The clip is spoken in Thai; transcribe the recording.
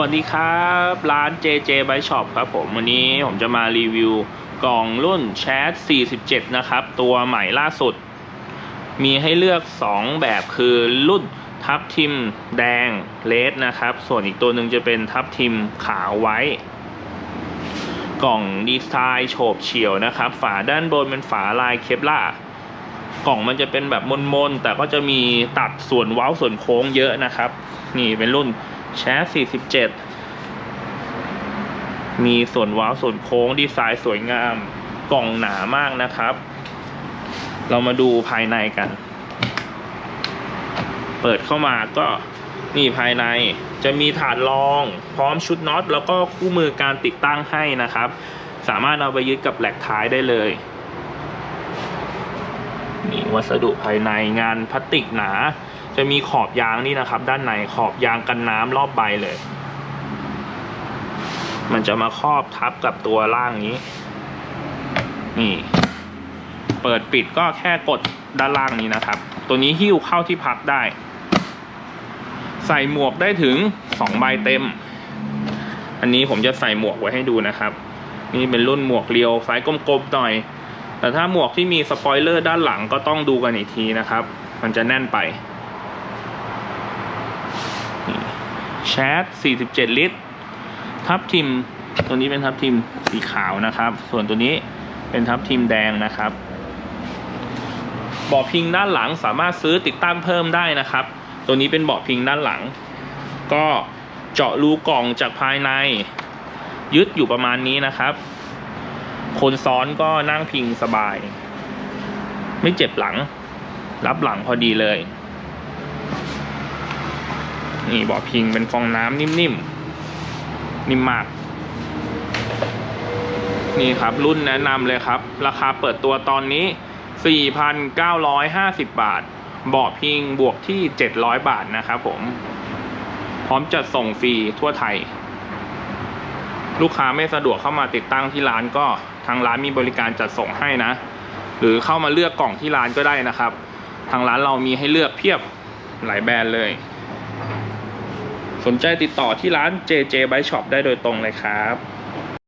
วัสดีครับ ร้าน JJ Bike Shop ครับผม วันนี้ผมจะมารีวิวกล่องรุ่น Chat 47 นะครับ ตัวใหม่ล่าสุด มีให้เลือก 2 แบบคือรุ่นทับทิมแดงเลดนะครับ ส่วนอีกตัวหนึ่งจะเป็นทับทิมขาวไว้ กล่องดีไซน์โฉบเฉี่ยวนะครับ ฝาด้านบนเป็นฝาลายเคปล่ากล่องมันจะเป็นแบบมนๆแต่ก็จะมีตัดส่วนเว้าส่วนโค้งเยอะนะครับ นี่เป็นรุ่น แชส47 มีส่วนว้าส่วนโค้งดีไซน์สวยงามกล่องหนามากนะครับ เรามาดูภายในกัน เปิดเข้ามาก็นี่ภายในจะมีถาดรองพร้อมชุดน็อต แล้วก็คู่มือการติดตั้งให้นะครับ สามารถเอาไปยึดกับแหลกท้ายได้เลยนี่วัสดุภายในงานพลาสติกหนา จะมีขอบยางนี่นะครับ ด้านในขอบยางกันน้ำรอบใบเลย มันจะมาครอบทับกับตัวล่างนี้ นี่ เปิดปิดก็แค่กดด้านล่างนี้นะครับ ตัวนี้หิ้วเข้าที่พักได้ ใส่หมวกได้ถึงสองใบเต็ม อันนี้ผมจะใส่หมวกไว้ให้ดูนะครับ นี่เป็นรุ่นหมวกเรียวไซส์กลมๆหน่อยแต่ถ้าหมวกที่มีสปอยเลอร์ด้านหลังก็ต้องดูกันอีกทีนะครับ มันจะแน่นไป แชท47 ลิตร ทับทิม ตัวนี้เป็นทับทิมสีขาวนะครับ ส่วนตัวนี้เป็นทับทิมแดงนะครับเบาะพิงด้านหลังสามารถซื้อติดตั้งเพิ่มได้นะครับ ตัวนี้เป็นเบาะพิงด้านหลัง ก็เจาะรูกล่องจากภายใน ยึดอยู่ประมาณนี้นะครับ คนซ้อนก็นั่งพิงสบาย ไม่เจ็บหลัง รับหลังพอดีเลย นี่เบาะพิงเป็นฟองน้ำนิ่มๆนิ่มมาก นี่ครับรุ่นแนะนำเลยครับ ราคาเปิดตัวตอนนี้ 4,950 บาทเบาะพิงบวกที่ 700 บาทนะครับผม พร้อมจัดส่งฟรีทั่วไทย ลูกค้าไม่สะดวกเข้ามาติดตั้งที่ร้านก็ทางร้านมีบริการจัดส่งให้นะ หรือเข้ามาเลือกกล่องที่ร้านก็ได้นะครับ ทางร้านเรามีให้เลือกเพียบหลายแบรนด์เลย สนใจติดต่อที่ร้าน JJ Bike Shop ได้โดยตรงเลยครับ